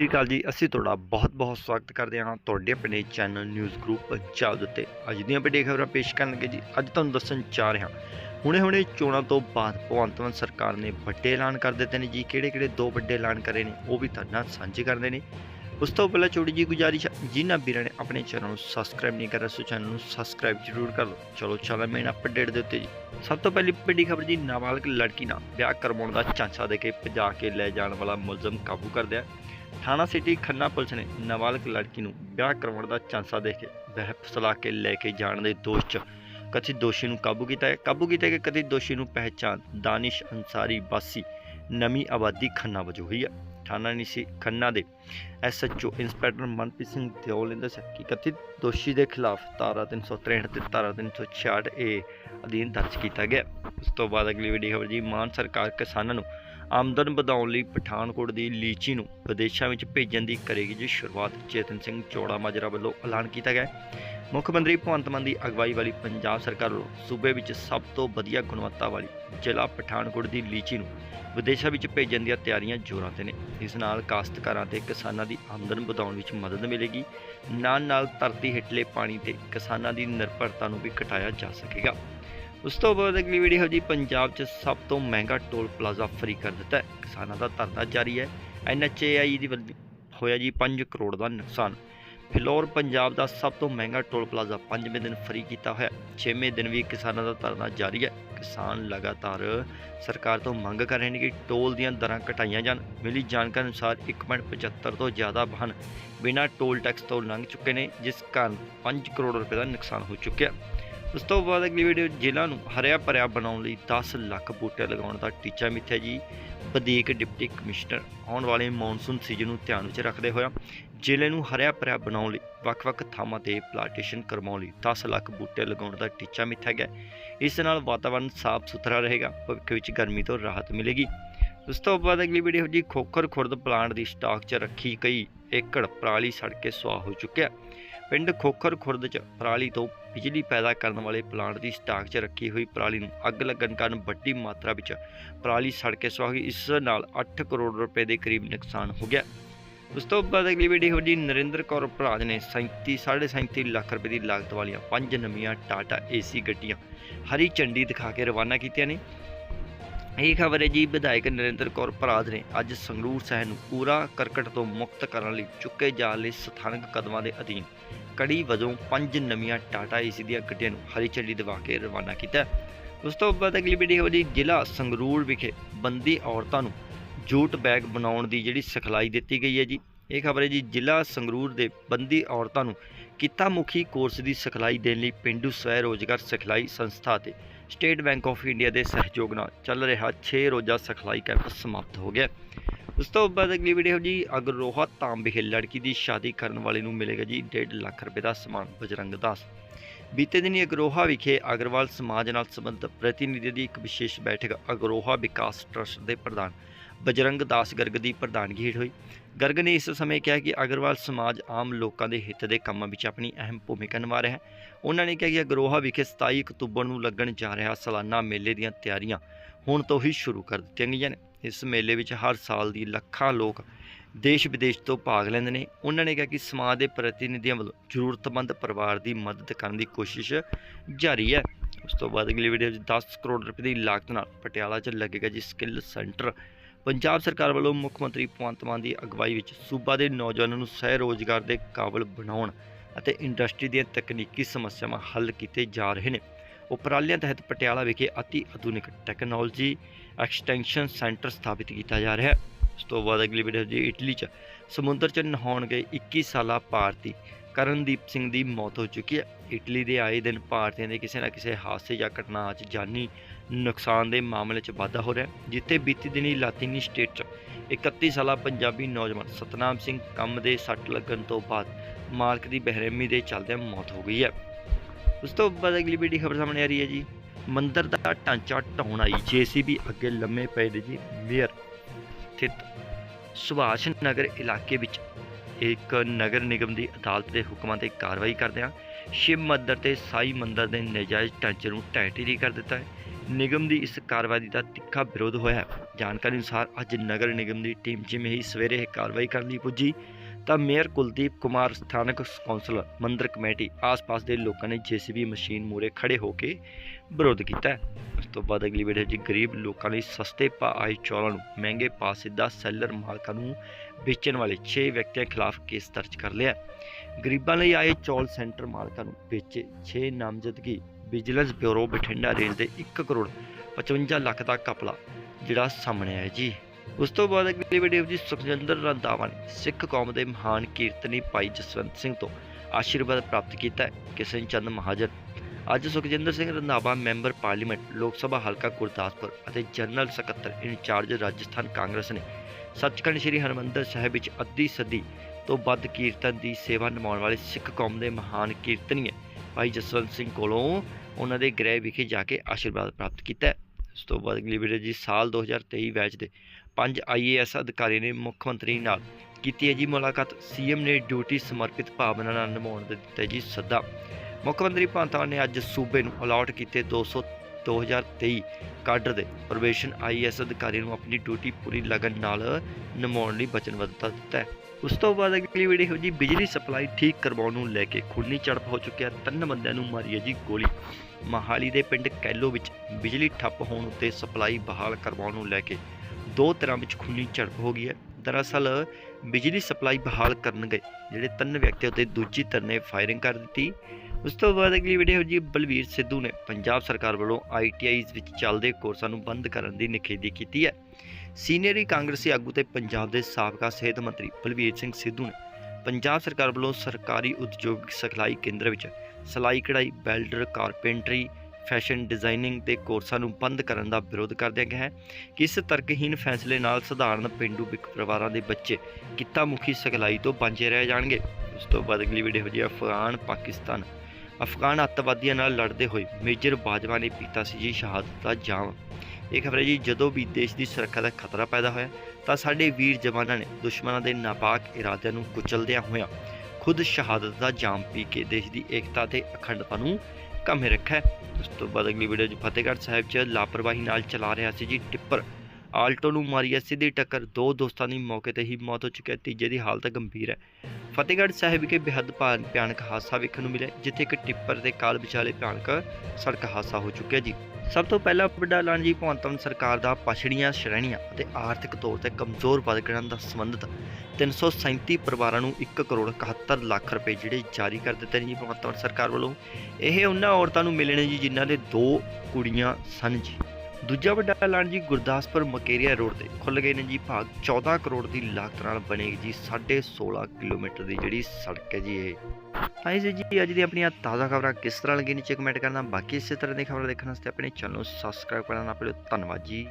ਸਤਿ ਸ਼੍ਰੀ ਅਕਾਲ ਜੀ। ਅਸੀਂ ਤੁਹਾਡਾ ਬਹੁਤ-ਬਹੁਤ ਸਵਾਗਤ ਕਰਦੇ ਹਾਂ ਤੁਹਾਡੇ ਆਪਣੇ ਚੈਨਲ ਨਿਊਜ਼ ਗਰੁੱਪ ਪੰਜਾਬ ਦੇ ਉੱਤੇ। ਅੱਜ ਦੀਆਂ ਵੱਡੀਆਂ ਖਬਰਾਂ ਪੇਸ਼ ਕਰਨ ਲੱਗੇ ਜੀ। ਅੱਜ ਤੁਹਾਨੂੰ ਦੱਸਣ ਜਾ ਰਹੇ ਹਾਂ ਹੁਣੇ-ਹੁਣੇ ਚੋਣਾਂ ਤੋਂ ਬਾਅਦ ਭਗਵੰਤ ਮਾਨ ਸਰਕਾਰ ਨੇ ਵੱਡੇ ਐਲਾਨ ਕਰ ਦਿੱਤੇ ਨੇ ਜੀ। ਕਿਹੜੇ-ਕਿਹੜੇ ਦੋ ਵੱਡੇ ਐਲਾਨ ਕਰੇ ਨੇ ਉਹ ਵੀ ਤੁਹਾਡੇ ਨਾਲ ਸਾਂਝੇ ਕਰਦੇ ਨੇ। ਉਸ ਤੋਂ ਪਹਿਲਾਂ ਛੋਟੀ ਜੀ ਗੁਜ਼ਾਰਿਸ਼ ਹੈ, ਜਿਨ੍ਹਾਂ ਵੀਰਾਂ ਨੇ ਆਪਣੇ ਚੈਨਲ ਨੂੰ ਸਬਸਕ੍ਰਾਈਬ ਨਹੀਂ ਕਰਿਆ ਸੋ ਚੈਨਲ ਨੂੰ ਸਬਸਕ੍ਰਾਈਬ ਜ਼ਰੂਰ ਕਰ ਲਓ। ਚਲੋ ਚੱਲਾਂ ਮੇਨ ਅਪਡੇਟ ਦੇ ਉੱਤੇ ਜੀ। ਸਭ ਤੋਂ ਪਹਿਲੀ ਵੱਡੀ ਖਬਰ ਜੀ ਨਾਬਾਲਗ ਲੜਕੀ ਨਾਲ ਵਿਆਹ ਕਰਵਾਉਣ ਦਾ ਝਾਂਸਾ ਦੇ ਕੇ ਭਜਾ ਕੇ ਲੈ ਜਾਣ ਵਾਲਾ ਮੁਲਜ਼ਮ ਕਾਬੂ ਕਰ ਲਿਆ। ਥਾਣਾ ਸਿਟੀ ਖੰਨਾ ਪੁਲਿਸ ਨੇ ਨਾਬਾਲਗ ਲੜਕੀ ਨੂੰ ਵਿਆਹ ਕਰਵਾਉਣ ਦਾ ਝਾਂਸਾ ਦੇ ਕੇ ਵਹਿ ਕੇ ਲੈ ਕੇ ਜਾਣ ਦੇ ਦੋਸ਼ 'ਚ ਕਥਿਤ ਦੋਸ਼ੀ ਨੂੰ ਕਾਬੂ ਕੀਤਾ ਹੈ। ਕਾਬੂ ਕੀਤਾ ਗਿਆ ਕਥਿਤ ਦੋਸ਼ੀ ਨੂੰ ਪਹਿਚਾਣ ਦਾਨਿਸ਼ ਅੰਸਾਰੀ ਵਾਸੀ ਨਵੀਂ ਆਬਾਦੀ ਖੰਨਾ ਵਜੋਂ ਹੋਈ ਹੈ। ਥਾਣਾ ਨਿਸੀ ਖੰਨਾ ਦੇ ਐਸਐਚਓ ਇੰਸਪੈਕਟਰ ਮਨਪ੍ਰੀਤ ਸਿੰਘ ਦਿਓਲ ਨੇ ਦੱਸਿਆ ਕਿ ਕਥਿਤ ਦੋਸ਼ੀ ਦੇ ਖਿਲਾਫ ਧਾਰਾ 363 ਤੇ ਧਾਰਾ 366 ਏ ਅਧੀਨ ਦਰਜ ਕੀਤਾ ਗਿਆ। ਉਸ ਤੋਂ ਬਾਅਦ ਅਗਲੀ ਵੱਡੀ ਖਬਰ ਜੀ ਮਾਨ ਸਰਕਾਰ ਕਿਸਾਨਾਂ ਨੂੰ ਆਮਦਨ ਵਧਾਉਣ ਲਈ ਪਠਾਨਕੋਟ ਦੀ ਲੀਚੀ ਨੂੰ ਵਿਦੇਸ਼ਾਂ ਵਿੱਚ ਭੇਜਣ ਦੀ ਕਰੇਗੀ ਜੀ ਸ਼ੁਰੂਆਤ ਚੇਤਨ ਸਿੰਘ ਚੌੜਾ ਮਾਜਰਾ ਵੱਲੋਂ ਐਲਾਨ ਕੀਤਾ ਗਿਆ ਮੁੱਖ ਮੰਤਰੀ ਭਗਵੰਤ ਮਾਨ ਦੀ ਅਗਵਾਈ ਵਾਲੀ ਪੰਜਾਬ ਸਰਕਾਰ ਵੱਲੋਂ ਸੂਬੇ ਵਿੱਚ ਸਭ ਤੋਂ ਵਧੀਆ ਗੁਣਵੱਤਾ ਵਾਲੀ ਜ਼ਿਲ੍ਹਾ ਪਠਾਨਕੋਟ ਦੀ ਲੀਚੀ ਨੂੰ ਵਿਦੇਸ਼ਾਂ ਵਿੱਚ ਭੇਜਣ ਦੀਆਂ ਤਿਆਰੀਆਂ ਜ਼ੋਰਾਂ ਤੇ ਨੇ। ਇਸ ਨਾਲ ਕਾਸ਼ਤਕਾਰਾਂ ਤੇ ਕਿਸਾਨਾਂ ਦੀ ਆਮਦਨ ਵਧਾਉਣ ਵਿੱਚ ਮਦਦ ਮਿਲੇਗੀ। ਨਾਲ ਨਾਲ ਧਰਤੀ ਹੇਠਲੇ ਪਾਣੀ ਤੇ ਕਿਸਾਨਾਂ ਦੀ ਨਿਰਭਰਤਾ ਨੂੰ ਵੀ ਘਟਾਇਆ ਜਾ ਸਕੇਗਾ। ਉਸ ਤੋਂ ਬਾਅਦ ਅਗਲੀ ਵੀਡੀਓ ਜੀ, ਪੰਜਾਬ 'ਚ ਸਭ ਤੋਂ ਮਹਿੰਗਾ ਟੋਲ ਪਲਾਜ਼ਾ ਫ੍ਰੀ ਕਰ ਦਿੱਤਾ ਕਿਸਾਨਾਂ ਦਾ ਧਰਨਾ ਜਾਰੀ ਹੈ। ਐਨਐਚਏਆਈ ਦੀ ਵੱਲੋਂ ਹੋਇਆ ਜੀ 5 ਕਰੋੜ ਦਾ ਨੁਕਸਾਨ। ਫਿਲੌਰ, ਪੰਜਾਬ ਦਾ ਸਭ ਤੋਂ ਮਹਿੰਗਾ ਟੋਲ ਪਲਾਜ਼ਾ ਪੰਜਵੇਂ ਦਿਨ ਫ੍ਰੀ ਕੀਤਾ ਹੋਇਆ। ਛੇਵੇਂ ਦਿਨ ਵੀ ਕਿਸਾਨਾਂ ਦਾ ਧਰਨਾ ਜਾਰੀ ਹੈ। ਕਿਸਾਨ ਲਗਾਤਾਰ ਸਰਕਾਰ ਤੋਂ ਮੰਗ ਕਰ ਰਹੇ ਨੇ ਕਿ ਟੋਲ ਦੀਆਂ ਦਰਾਂ ਘਟਾਈਆਂ ਜਾਣ। ਮਿਲੀ ਜਾਣਕਾਰੀ ਅਨੁਸਾਰ 1.75 ਤੋਂ ਜ਼ਿਆਦਾ ਵਾਹਨ ਬਿਨਾਂ ਟੋਲ ਟੈਕਸ ਤੋਂ ਲੰਘ ਚੁੱਕੇ ਨੇ, ਜਿਸ ਕਾਰਨ 5 ਕਰੋੜ ਰੁਪਏ ਦਾ ਨੁਕਸਾਨ ਹੋ ਚੁੱਕਿਆ। ਉਸ ਤੋਂ ਬਾਅਦ ਅਗਲੀ ਵੀਡੀਓ ਜ਼ਿਲ੍ਹਾ ਨੂੰ ਹਰਿਆ ਭਰਿਆ ਬਣਾਉਣ ਲਈ 10 ਲੱਖ ਬੂਟੇ ਲਗਾਉਣ ਦਾ ਟੀਚਾ ਮਿੱਥਿਆ ਜੀ। ਵਧੀਕ ਡਿਪਟੀ ਕਮਿਸ਼ਨਰ ਆਉਣ ਵਾਲੇ ਮੌਨਸੂਨ ਸੀਜ਼ਨ ਨੂੰ ਧਿਆਨ ਵਿੱਚ ਰੱਖਦੇ ਹੋਇਆ ਜ਼ਿਲ੍ਹੇ ਨੂੰ ਹਰਿਆ ਭਰਿਆ ਬਣਾਉਣ ਲਈ ਵੱਖ-ਵੱਖ ਥਾਵਾਂ ਤੇ ਪਲਾਂਟੇਸ਼ਨ ਕਰਵਾਉਣ ਲਈ 10 ਲੱਖ ਬੂਟੇ ਲਗਾਉਣ ਦਾ ਟੀਚਾ ਮਿੱਥਿਆ ਗਿਆ। ਇਸ ਨਾਲ ਵਾਤਾਵਰਣ ਸਾਫ਼ ਸੁਥਰਾ ਰਹੇਗਾ, ਭਵਿੱਖ ਵਿੱਚ ਗਰਮੀ ਤੋਂ ਰਾਹਤ ਮਿਲੇਗੀ। ਉਸ ਤੋਂ ਬਾਅਦ ਅਗਲੀ ਵੀਡੀਓ ਜੀ ਖੋਖਰ ਖੁਰਦ ਪਲਾਂਟ ਦੀ ਸਟਾਕ 'ਚ ਰੱਖੀ ਕਈ ਏਕੜ ਪਰਾਲੀ ਸੜ ਕੇ ਸੁਆਹ ਹੋ ਚੁੱਕਿਆ। ਪਿੰਡ ਖੋਖਰ ਖੁਰਦ 'ਚ ਪਰਾਲੀ ਤੋਂ ਬਿਜਲੀ ਪੈਦਾ ਕਰਨ ਵਾਲੇ ਪਲਾਂਟ ਦੀ ਸਟਾਕ 'ਚ ਰੱਖੀ ਹੋਈ ਪਰਾਲੀ ਨੂੰ ਅੱਗ ਲੱਗਣ ਕਾਰਨ ਵੱਡੀ ਮਾਤਰਾ ਵਿੱਚ ਪਰਾਲੀ ਸੜ ਕੇ ਸੁਆਹ ਗਈ, ਇਸ ਨਾਲ 8 ਕਰੋੜ ਰੁਪਏ ਦੇ ਕਰੀਬ ਨੁਕਸਾਨ ਹੋ ਗਿਆ। ਉਸ ਤੋਂ ਬਾਅਦ ਅਗਲੀ ਵੀਡੀਓ ਜੀ ਨਰਿੰਦਰ ਕੌਰ ਭਰਾਜ ਨੇ 37 37.5 ਲੱਖ ਰੁਪਏ ਦੀ ਲਾਗਤ ਵਾਲੀਆਂ ਪੰਜ ਨਵੀਆਂ ਟਾਟਾ ਏਸੀ ਗੱਡੀਆਂ ਹਰੀ ਝੰਡੀ ਦਿਖਾ ਕੇ ਰਵਾਨਾ ਕੀਤੀਆਂ ਨੇ। ਇਹ ਖਬਰ ਹੈ ਜੀ, ਵਿਧਾਇਕ ਨਰਿੰਦਰ ਕੌਰ ਭਰਾਜ ਨੇ ਅੱਜ ਸੰਗਰੂਰ ਸ਼ਹਿਰ ਨੂੰ ਪੂਰਾ ਕਰਕਟ ਤੋਂ ਮੁਕਤ ਕਰਨ ਲਈ ਚੁੱਕੇ ਜਾ ਲਈ ਸਥਾਨਕ ਕਦਮਾਂ ਦੇ ਅਧੀਨ ਕੜੀ ਵਜੋਂ ਪੰਜ ਨਵੀਆਂ ਟਾਟਾ ਏਸੀ ਦੀਆਂ ਗੱਡੀਆਂ ਨੂੰ ਹਰੀ ਝੰਡੀ ਦਿਵਾ ਕੇ ਰਵਾਨਾ ਕੀਤਾ। ਉਸ ਤੋਂ ਬਾਅਦ ਅਗਲੀ ਵੀਡੀਓ ਜੀ, ਜ਼ਿਲ੍ਹਾ ਸੰਗਰੂਰ ਵਿਖੇ ਬੰਦੀ ਔਰਤਾਂ ਨੂੰ ਜੂਟ ਬੈਗ ਬਣਾਉਣ ਦੀ ਜਿਹੜੀ ਸਿਖਲਾਈ ਦਿੱਤੀ ਗਈ ਹੈ ਜੀ। ਇਹ ਖਬਰ ਹੈ ਜੀ, ਜ਼ਿਲ੍ਹਾ ਸੰਗਰੂਰ ਦੇ ਬੰਦੀ ਔਰਤਾਂ ਨੂੰ ਕਿੱਤਾ ਮੁਖੀ ਕੋਰਸ ਦੀ ਸਿਖਲਾਈ ਦੇਣ ਲਈ ਪਿੰਡੂ ਸਵੈ ਰੋਜ਼ਗਾਰ ਸਿਖਲਾਈ ਸੰਸਥਾ ਤੇ ਸਟੇਟ ਬੈਂਕ ਆਫ ਇੰਡੀਆ ਦੇ ਸਹਿਯੋਗ ਨਾਲ ਚੱਲ ਰਿਹਾ 6 ਰੋਜ਼ਾ ਸਿਖਲਾਈ ਕੈਂਪ ਸਮਾਪਤ ਹੋ ਗਿਆ। ਉਸ ਤੋਂ ਬਾਅਦ ਅਗਲੀ ਵੀਡੀਓ ਜੀ, ਅਗਰੋਹਾ ਤਾਮ ਵਿਖੇ ਲੜਕੀ ਦੀ ਸ਼ਾਦੀ ਕਰਨ ਵਾਲੇ ਨੂੰ ਮਿਲੇਗਾ ਜੀ 1.5 ਲੱਖ ਰੁਪਏ ਦਾ ਸਮਾਨ ਬਜਰੰਗ ਦਾਸ। ਬੀਤੇ ਦਿਨੀ ਅਗਰੋਹਾ ਵਿਖੇ ਅਗਰਵਾਲ ਸਮਾਜ ਨਾਲ ਸੰਬੰਧਿਤ ਪ੍ਰਤੀਨਿਧੀ ਦੀ ਇੱਕ ਵਿਸ਼ੇਸ਼ ਬੈਠਕ ਅਗਰੋਹਾ ਵਿਕਾਸ ਟਰਸਟ ਦੇ ਪ੍ਰਧਾਨ ਬਜਰੰਗ ਦਾਸ ਗਰਗ ਦੀ ਪ੍ਰਧਾਨਗੀ ਹੇਠ ਹੋਈ। ਗਰਗ ਨੇ ਇਸ ਸਮੇਂ ਕਿਹਾ ਕਿ ਅਗਰਵਾਲ ਸਮਾਜ ਆਮ ਲੋਕਾਂ ਦੇ ਹਿੱਤ ਦੇ ਕੰਮਾਂ ਵਿੱਚ ਆਪਣੀ ਅਹਿਮ ਭੂਮਿਕਾ ਨਿਭਾ ਰਿਹਾ ਹੈ। ਉਹਨਾਂ ਨੇ ਕਿਹਾ ਕਿ ਅਗਰੋਹਾ ਵਿਖੇ 27 ਅਕਤੂਬਰ ਨੂੰ ਲੱਗਣ ਜਾ ਰਿਹਾ ਸਾਲਾਨਾ ਮੇਲੇ ਦੀਆਂ ਤਿਆਰੀਆਂ ਹੁਣ ਤੋਂ ਹੀ ਸ਼ੁਰੂ ਕਰ ਦਿੱਤੀਆਂ ਗਈਆਂ ਨੇ। ਇਸ ਮੇਲੇ ਵਿੱਚ ਹਰ ਸਾਲ ਦੀ ਲੱਖਾਂ ਲੋਕ ਦੇਸ਼ ਵਿਦੇਸ਼ ਤੋਂ ਭਾਗ ਲੈਂਦੇ ਨੇ। ਉਹਨਾਂ ਨੇ ਕਿਹਾ ਕਿ ਸਮਾਜ ਦੇ ਪ੍ਰਤੀਨਿਧੀਆਂ ਵੱਲੋਂ ਜ਼ਰੂਰਤਮੰਦ ਪਰਿਵਾਰ ਦੀ ਮਦਦ ਕਰਨ ਦੀ ਕੋਸ਼ਿਸ਼ ਜਾਰੀ ਹੈ। ਉਸ ਤੋਂ ਬਾਅਦ ਅਗਲੀ ਵੀਡੀਓ ਵਿੱਚ 10 ਕਰੋੜ ਰੁਪਏ ਦੀ ਲਾਗਤ ਨਾਲ ਪਟਿਆਲਾ 'ਚ ਲੱਗੇਗਾ ਜੀ ਸਕਿੱਲ ਸੈਂਟਰ। ਪੰਜਾਬ ਸਰਕਾਰ ਵੱਲੋਂ ਮੁੱਖ ਮੰਤਰੀ ਭਗਵੰਤ ਮਾਨ ਦੀ ਅਗਵਾਈ ਵਿੱਚ ਸੂਬਾ ਦੇ ਨੌਜਵਾਨਾਂ ਨੂੰ ਸਹਿ ਰੋਜ਼ਗਾਰ ਦੇ ਕਾਬਲ ਬਣਾਉਣ ਅਤੇ ਇੰਡਸਟਰੀ ਦੀਆਂ ਤਕਨੀਕੀ ਸਮੱਸਿਆਵਾਂ ਹੱਲ ਕੀਤੇ ਜਾ ਰਹੇ ਨੇ। ਉਪਰਾਲਿਆਂ ਤਹਿਤ ਪਟਿਆਲਾ ਵਿਖੇ ਅਤੀ ਆਧੁਨਿਕ ਟੈਕਨੋਲੋਜੀ ਐਕਸਟੈਂਸ਼ਨ ਸੈਂਟਰ ਸਥਾਪਿਤ ਕੀਤਾ ਜਾ ਰਿਹਾ ਹੈ। ਉਸ ਤੋਂ ਬਾਅਦ ਅਗਲੀ ਵੀਡੀਓ ਜੀ ਇਟਲੀ 'ਚ ਸਮੁੰਦਰ 'ਚ ਨਹਾਉਣ ਗਏ 21 ਸਾਲਾ ਭਾਰਤੀ ਕਰਨਦੀਪ ਸਿੰਘ ਦੀ ਮੌਤ ਹੋ ਚੁੱਕੀ ਹੈ। ਇਟਲੀ ਦੇ ਆਏ ਦਿਨ ਭਾਰਤੀਆਂ ਦੇ ਕਿਸੇ ਨਾ ਕਿਸੇ ਹਾਦਸੇ ਜਾਂ ਘਟਨਾ 'ਚ ਜਾਨੀ ਨੁਕਸਾਨ ਦੇ ਮਾਮਲੇ 'ਚ ਵਾਧਾ ਹੋ ਰਿਹਾ ਜਿੱਥੇ ਬੀਤੀ ਦਿਨੀ ਲਾਤੀਨੀ ਸਟੇਟ 'ਚ 31 ਸਾਲਾ ਪੰਜਾਬੀ ਨੌਜਵਾਨ ਸਤਨਾਮ ਸਿੰਘ ਕੰਮ ਦੇ ਸੱਟ ਲੱਗਣ ਤੋਂ ਬਾਅਦ ਮਾਲਕ ਦੀ ਬਹਿਰਮੀ ਦੇ ਚੱਲਦਿਆਂ ਮੌਤ ਹੋ ਗਈ ਹੈ। ਉਸ ਤੋਂ ਬਾਅਦ ਅਗਲੀ ਵੱਡੀ ਖਬਰ ਸਾਹਮਣੇ ਆ ਰਹੀ ਹੈ ਜੀ। ਮੰਦਰ ਦਾ ਢਾਂਚਾ ਢਾਉਣ ਆਈ ਜੀਸੀਬੀ ਅੱਗੇ ਲੰਮੇ ਪਏ ਨੇ ਜੀ। ਮੇਅਰ ਸਥਿਤ ਸੁਭਾਸ਼ ਨਗਰ ਇਲਾਕੇ ਵਿੱਚ ਇੱਕ ਨਗਰ ਨਿਗਮ ਦੀ ਅਦਾਲਤ ਦੇ ਹੁਕਮਾਂ ਤੇ ਕਾਰਵਾਈ ਕਰਦਿਆਂ ਸ਼ਿਵ ਮੰਦਰ ਤੇ ਸਾਈ ਮੰਦਰ ਦੇ ਨਜਾਇਜ਼ ਢਾਂਚੇ ਨੂੰ ਢਹਿ ਢੇਰੀ ਕਰ ਦਿੱਤਾ ਹੈ। ਨਿਗਮ ਦੀ ਇਸ ਕਾਰਵਾਈ ਦਾ ਤਿੱਖਾ ਵਿਰੋਧ ਹੋਇਆ ਜਾਣਕਾਰੀ ਅਨੁਸਾਰ ਅੱਜ ਨਗਰ ਨਿਗਮ ਦੀ ਟੀਮ ਜਿਵੇਂ ਹੀ ਸਵੇਰੇ ਇਹ ਕਾਰਵਾਈ ਕਰਨ ਲਈ ਪੁੱਜੀ ਤਾਂ ਮੇਅਰ ਕੁਲਦੀਪ ਕੁਮਾਰ, ਸਥਾਨਕ ਕੌਂਸਲਰ, ਮੰਦਰ ਕਮੇਟੀ, ਆਸ-ਪਾਸ ਦੇ ਲੋਕਾਂ ਨੇ ਜੀਸੀਬੀ ਮਸ਼ੀਨ ਮੂਰੇ ਖੜੇ ਹੋ ਕੇ ਵਿਰੋਧ ਕੀਤਾ। ਉਸ ਤੋਂ ਬਾਅਦ ਅਗਲੀ ਵੀਡੀਓ 'ਚ ਗਰੀਬ ਲੋਕਾਂ ਲਈ ਸਸਤੇ ਭਾਅ ਆਏ ਚੌਲਾਂ ਨੂੰ ਮਹਿੰਗੇ ਭਾਅ ਸਿੱਧਾ ਸੈਲਰ ਮਾਲਕਾਂ ਨੂੰ ਵੇਚਣ ਵਾਲੇ 6 ਵਿਅਕਤੀਆਂ ਖਿਲਾਫ ਕੇਸ ਦਰਜ ਕਰ ਲਿਆ। ਗਰੀਬਾਂ ਲਈ ਆਏ ਚੌਲ ਸੈਂਟਰ ਮਾਲਕਾਂ ਨੂੰ ਵੇਚੇ 6 ਨਾਮਜ਼ਦਗੀ ਵਿਜੀਲੈਂਸ ਬਿਊਰੋ ਬਠਿੰਡਾ ਰੇਂਜ ਦੇ 1 ਕਰੋੜ 55 ਲੱਖ ਦਾ ਕਪਲਾ ਜਿਹੜਾ ਸਾਹਮਣੇ ਆਇਆ ਜੀ। ਉਸ ਤੋਂ ਬਾਅਦ ਅਗਲੀ ਵੀਡੀਓ ਜੀ ਸੁਖਜਿੰਦਰ ਰੰਧਾਵਾ ਨੇ ਸਿੱਖ ਕੌਮ ਦੇ ਮਹਾਨ ਕੀਰਤਨੀ ਭਾਈ ਜਸਵੰਤ ਸਿੰਘ ਤੋਂ ਆਸ਼ੀਰਵਾਦ ਪ੍ਰਾਪਤ ਕੀਤਾ ਹੈ ਕਿਸ਼ਨ ਚੰਦ ਮਹਾਜਨ। ਅੱਜ ਸੁਖਜਿੰਦਰ ਸਿੰਘ ਰੰਧਾਵਾ ਮੈਂਬਰ ਪਾਰਲੀਮੈਂਟ, ਲੋਕ ਸਭਾ ਹਲਕਾ ਗੁਰਦਾਸਪੁਰ ਅਤੇ ਜਨਰਲ ਸਕੱਤਰ ਇੰਚਾਰਜ ਰਾਜਸਥਾਨ ਕਾਂਗਰਸ ਨੇ ਸੱਚਖੰਡ ਸ੍ਰੀ ਹਰਿਮੰਦਰ ਸਾਹਿਬ ਵਿੱਚ ਅੱਧੀ ਸਦੀ ਤੋਂ ਵੱਧ ਕੀਰਤਨ ਦੀ ਸੇਵਾ ਨਿਭਾਉਣ ਵਾਲੇ ਸਿੱਖ ਕੌਮ ਦੇ ਮਹਾਨ ਕੀਰਤਨੀਏ ਭਾਈ ਜਸਵੰਤ ਸਿੰਘ ਕੋਲੋਂ ਉਹਨਾਂ ਦੇ ਗ੍ਰਹਿ ਵਿਖੇ ਜਾ ਕੇ ਆਸ਼ੀਰਵਾਦ ਪ੍ਰਾਪਤ ਕੀਤਾ ਇਸ ਤੋਂ ਬਾਅਦ ਅਗਲੀ ਵੀਡੀਓ ਜੀ, ਸਾਲ 2023 ਬੈਚ ਦੇ ਪੰਜ ਆਈਏਐਸ ਅਧਿਕਾਰੀ ਨੇ ਮੁੱਖ ਮੰਤਰੀ ਨਾਲ ਕੀਤੀ ਹੈ ਜੀ ਮੁਲਾਕਾਤ। ਸੀਐਮ ਨੇ ਡਿਊਟੀ ਸਮਰਪਿਤ ਭਾਵਨਾ ਨਾਲ ਨਿਭਾਉਣ ਦੇ ਦਿੱਤਾ ਜੀ ਸੱਦਾ। ਮੁੱਖ ਮੰਤਰੀ ਭਗਵੰਤ ਨੇ ਅੱਜ ਸੂਬੇ ਨੂੰ ਅਲਾਟ ਕੀਤੇ 200 2023 ਕਾਡਰ ਦੇ ਪ੍ਰੋਬੇਸ਼ਨ ਆਈਏਐਸ ਅਧਿਕਾਰੀ ਨੂੰ ਆਪਣੀ ਡਿਊਟੀ ਪੂਰੀ ਲਗਨ ਨਾਲ ਨਿਭਾਉਣ ਲਈ ਵਚਨਬੱਧਤਾ ਦਿੱਤਾ ਹੈ। ਉਸ ਤੋਂ ਬਾਅਦ ਅਗਲੀ ਵੀਡੀਓ ਜੀ ਬਿਜਲੀ ਸਪਲਾਈ ਠੀਕ ਕਰਵਾਉਣ ਨੂੰ ਲੈ ਕੇ ਖੂਨੀ ਝੜਪ ਹੋ ਚੁੱਕਿਆ ਤਿੰਨ ਬੰਦਿਆਂ ਨੂੰ ਮਾਰੀ ਹੈ ਜੀ ਗੋਲੀ। ਮਹਾਲੀ ਦੇ ਪਿੰਡ ਕੈਲੋ ਵਿੱਚ ਬਿਜਲੀ ਠੱਪ ਹੋਣ ਉੱਤੇ ਸਪਲਾਈ ਬਹਾਲ ਕਰਵਾਉਣ ਨੂੰ ਲੈ ਕੇ ਦੋ ਤਰ੍ਹਾਂ ਵਿੱਚ ਖੂਨੀ ਝੜਪ ਹੋ ਗਈ ਹੈ। ਦਰਅਸਲ, ਬਿਜਲੀ ਸਪਲਾਈ ਬਹਾਲ ਕਰਨ ਗਏ, ਜਿਹੜੇ ਤਿੰਨ ਵਿਅਕਤੀ ਉੱਤੇ ਦੂਜੀ ਧਿਰ ਨੇ ਫਾਇਰਿੰਗ ਕਰ ਦਿੱਤੀ। ਉਸ ਤੋਂ ਬਾਅਦ ਅਗਲੀ ਵੀਡੀਓ ਜੀ ਬਲਵੀਰ ਸਿੱਧੂ ਨੇ ਪੰਜਾਬ ਸਰਕਾਰ ਵੱਲੋਂ ਆਈਟੀਆਈਜ਼ ਵਿੱਚ ਚੱਲਦੇ ਕੋਰਸਾਂ ਨੂੰ ਬੰਦ ਕਰਨ ਦੀ ਨਿਖੇਧੀ ਕੀਤੀ ਹੈ। ਸੀਨੀਅਰੀ ਕਾਂਗਰਸੀ ਆਗੂ ਤੇ ਪੰਜਾਬ ਦੇ ਸਾਬਕਾ ਸਿਹਤ ਮੰਤਰੀ ਬਲਵੀਰ ਸਿੰਘ ਸਿੱਧੂ ਨੇ ਪੰਜਾਬ ਸਰਕਾਰ ਵੱਲੋਂ ਸਰਕਾਰੀ ਉਦਯੋਗਿਕ ਸਿਖਲਾਈ ਕੇਂਦਰ ਵਿੱਚ ਸਿਲਾਈ ਕਢਾਈ ਵੈਲਡਰ ਕਾਰਪੈਂਟਰੀ, ਫੈਸ਼ਨ ਡਿਜ਼ਾਈਨਿੰਗ ਦੇ ਕੋਰਸਾਂ ਨੂੰ ਬੰਦ ਕਰਨ ਦਾ ਵਿਰੋਧ ਕਰਦਿਆਂ ਕਿਹਾ ਹੈ ਕਿ ਇਸ ਤਰਕਹੀਣ ਫੈਸਲੇ ਨਾਲ ਸਧਾਰਨ ਪਿੰਡੂ ਬਿਕ ਪਰਿਵਾਰਾਂ ਦੇ ਬੱਚੇ ਕਿੱਤਾ ਮੁਖੀ ਸਿਖਲਾਈ ਤੋਂ ਵਾਂਝੇ ਰਹਿ ਜਾਣਗੇ। ਉਸ ਤੋਂ ਬਾਅਦ ਅਗਲੀ ਵੀਡੀਓ ਜੀ ਅਫਗਾਨ, ਪਾਕਿਸਤਾਨ, ਅਫਗਾਨ ਅੱਤਵਾਦੀਆਂ ਨਾਲ ਲੜਦੇ ਹੋਏ ਮੇਜਰ ਬਾਜਵਾ ਨੇ ਪੀਤਾ ਸੀ ਜੀ ਸ਼ਹਾਦਤ ਦਾ ਜਾਮ। ਇਹ ਖਬਰ ਹੈ ਜੀ, ਜਦੋਂ ਵੀ ਦੇਸ਼ ਦੀ ਸੁਰੱਖਿਆ ਦਾ ਖਤਰਾ ਪੈਦਾ ਹੋਇਆ ਤਾਂ ਸਾਡੇ ਵੀਰ ਜਵਾਨਾਂ ਨੇ ਦੁਸ਼ਮਣਾਂ ਦੇ ਨਾਪਾਕ ਇਰਾਦਿਆਂ ਨੂੰ ਕੁਚਲਦਿਆਂ ਹੋਇਆਂ ਖੁਦ ਸ਼ਹਾਦਤ ਦਾ ਜਾਮ ਪੀ ਕੇ ਦੇਸ਼ ਦੀ ਏਕਤਾ ਤੇ ਅਖੰਡਤਾ ਨੂੰ ਕਾਮੇ ਰੱਖਿਆ ਉਸ ਤੋਂ ਬਾਅਦ ਅਗਲੀ ਵੀਡੀਓ 'ਚ ਫਤਿਹਗੜ੍ਹ ਸਾਹਿਬ 'ਚ ਲਾਪਰਵਾਹੀ ਨਾਲ ਚਲਾ ਰਿਹਾ ਸੀ ਜੀ ਟਿੱਪਰ। ਆਲਟੋ ਨੂੰ ਮਾਰੀ ਹੈ ਸਿੱਧੀ ਟੱਕਰ, ਦੋ ਦੋਸਤਾਂ ਦੀ ਮੌਕੇ ਤੇ ਹੀ ਮੌਤ ਹੋ ਚੁੱਕੀ ਹੈ, ਤੀਜੇ ਦੀ ਹਾਲਤ ਗੰਭੀਰ ਹੈ। ਫਤਿਹਗੜ੍ਹ ਸਾਹਿਬ ਵਿਖੇ ਬੇਹੱਦ ਭਾ- ਭਿਆਨਕ ਹਾਦਸਾ ਵੇਖਣ ਨੂੰ ਮਿਲਿਆ, ਜਿੱਥੇ ਇੱਕ ਟਿੱਪਰ ਤੇ ਕਾਲ ਵਿਚਾਲੇ ਭਿਆਨਕ ਸੜਕ ਹਾਦਸਾ ਹੋ ਚੁੱਕਿਆ ਜੀ। ਸਭ ਤੋਂ ਪਹਿਲਾਂ ਵੱਡਾ ਐਲਾਨ ਜੀ ਭਗਵੰਤ ਮਾਨ ਸਰਕਾਰ ਦਾ ਪਛੜੀਆਂ ਸ਼੍ਰੇਣੀਆਂ ਅਤੇ ਆਰਥਿਕ ਤੌਰ ਤੇ ਕਮਜ਼ੋਰ ਵਰਗਾਂ ਦਾ ਸੰਬੰਧਿਤ 337 ਪਰਿਵਾਰਾਂ ਨੂੰ 1 ਕਰੋੜ 71 ਲੱਖ ਰੁਪਏ ਜਿਹੜੇ ਜਾਰੀ ਕਰ ਦਿੱਤੇ ਨੇ ਜੀ ਭਗਵੰਤ ਮਾਨ ਸਰਕਾਰ ਵੱਲੋਂ। ਇਹ ਉਹਨਾਂ ਔਰਤਾਂ ਨੂੰ ਮਿਲਣੇ ਜੀ ਜਿਨ੍ਹਾਂ ਦੇ ਦੋ ਕੁੜੀਆਂ ਸਨ ਜੀ। ਦੂਜਾ ਵੱਡਾ ਐਲਾਨ ਜੀ ਗੁਰਦਾਸਪੁਰ ਮਕੇਰੀਆ ਰੋਡ ਤੇ ਖੁੱਲ ਗਏ ਨੇ ਜੀ। ਭਾਗ 14 ਕਰੋੜ ਦੀ ਲਾਗਤ ਨਾਲ ਬਣੇਗੀ ਜੀ 16.5 ਕਿਲੋਮੀਟਰ ਦੀ ਜਿਹੜੀ ਸੜਕ ਹੈ ਜੀ ਇਹ। ਤਾਂ ਇਹ ਜੀ, ਅੱਜ ਦੀ ਆਪਣੀਆਂ ਤਾਜ਼ਾ ਖਬਰਾਂ ਕਿਸ ਤਰ੍ਹਾਂ ਲੱਗੀ ਨੀਚੇ ਕਮੈਂਟ ਕਰਨਾ ਬਾਕੀ ਇਸੇ ਤਰ੍ਹਾਂ ਦੀ ਖਬਰਾਂ ਦੇਖਣ ਵਾਸਤੇ ਆਪਣੇ ਚੈਨਲ ਨੂੰ ਸਬਸਕ੍ਰਾਈਬ ਕਰਨਾ ਨਾ ਭੁੱਲੋ ਧੰਨਵਾਦ ਜੀ।